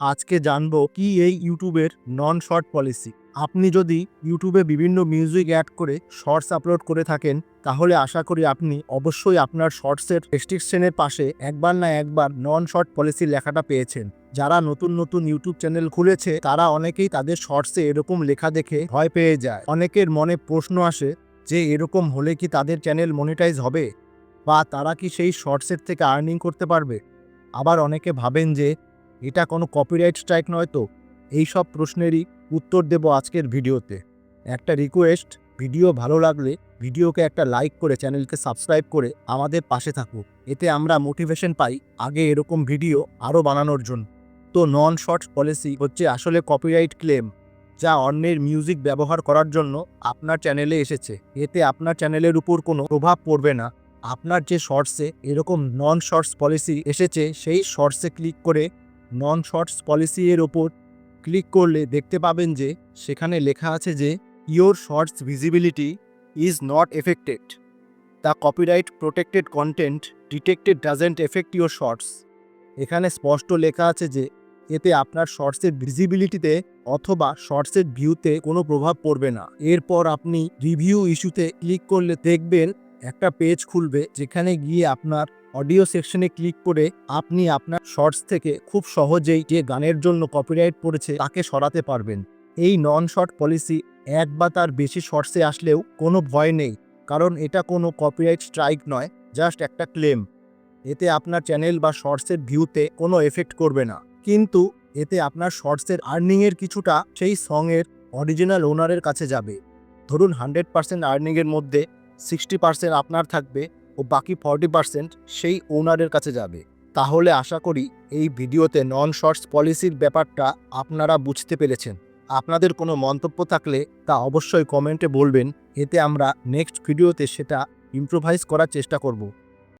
আজকে জানব কি এই ইউটিউবের নন শর্ট পলিসি আপনি যদি ইউটিউবে বিভিন্ন মিউজিক অ্যাড করে শর্টস আপলোড করে থাকেন, তাহলে আশা করি আপনি অবশ্যই আপনার শর্টসের রেস্ট্রিকশনের পাশে একবার না একবার নন শর্ট পলিসি লেখাটা পেয়েছেন। যারা নতুন নতুন ইউটিউব চ্যানেল খুলেছে, তারা অনেকেই তাদের শর্টসে এরকম লেখা দেখে ভয় পেয়ে যায়। অনেকের মনে প্রশ্ন আসে যে, এরকম হলে কি তাদের চ্যানেল মনিটাইজ হবে? বা তারা কি সেই শর্টসের থেকে আর্নিং করতে পারবে? আবার অনেকে ভাবেন যে এটা কোনো কপিরাইট স্ট্রাইক নয় তো? এই সব প্রশ্নেরই উত্তর দেব আজকের ভিডিওতে। একটা রিকোয়েস্ট ভিডিও ভালো লাগলে ভিডিওকে একটা লাইক করে চ্যানেলকে সাবস্ক্রাইব করে আমাদের পাশে থাকুক এতে আমরা মোটিভেশন পাই আগে এরকম ভিডিও আরও বানানোর জন্য। তো নন শর্ট পলিসি হচ্ছে আসলে কপিরাইট ক্লেম যা অন্যের মিউজিক ব্যবহার করার জন্য আপনার চ্যানেলে এসেছে। এতে আপনার চ্যানেলের উপর কোনো প্রভাব পড়বে না। আপনার যে শর্টসে এরকম নন শর্টস পলিসি এসেছে, সেই শর্টসে ক্লিক করে নন শর্টস পলিসি এর ওপর ক্লিক করলে দেখতে পাবেন যে সেখানে লেখা আছে যে your shorts visibility is not affected the copyright protected content detected doesn't affect your shorts এখানে স্পষ্ট লেখা আছে যে এতে আপনার শর্টসের ভিজিবিলিটিতে অথবা শর্টসের ভিউতে কোনো প্রভাব পড়বে না। এরপর আপনি রিভিউ ইস্যুতে ক্লিক করলে দেখবেন একটা পেজ খুলবে যেখানে গিয়ে আপনার অডিও সেকশনে ক্লিক করে আপনি আপনার শর্টস থেকে খুব সহজেই যে গানের জন্য কপিরাইট পড়েছে তাকে সরাতে পারবেন। এই নন শর্ট পলিসি এক বা তার বেশি শর্টসে আসলেও কোনো ভয় নেই, কারণ এটা কোনো কপিরাইট স্ট্রাইক নয় জাস্ট একটা ক্লেম এতে আপনার চ্যানেল বা শর্টসের ভিউতে কোনো এফেক্ট করবে না। কিন্তু এতে আপনার শর্টসের আর্নিংয়ের কিছুটা সেই সঙের অরিজিনাল ওনারের কাছে যাবে। ধরুন হান্ড্রেড পার্সেন্ট আর্নিংয়ের মধ্যে সিক্সটি পার্সেন্ট আপনার থাকবে ও বাকি ফর্টি পার্সেন্ট সেই ওনারের কাছে যাবে। তাহলে আশা করি এই ভিডিওতে নন শর্টস পলিসির ব্যাপারটা আপনারা বুঝতে পেরেছেন। আপনাদের কোনো মন্তব্য থাকলে তা অবশ্যই কমেন্টে বলবেন। এতে আমরা নেক্সট ভিডিওতে সেটা ইম্প্রোভাইজ করার চেষ্টা করব।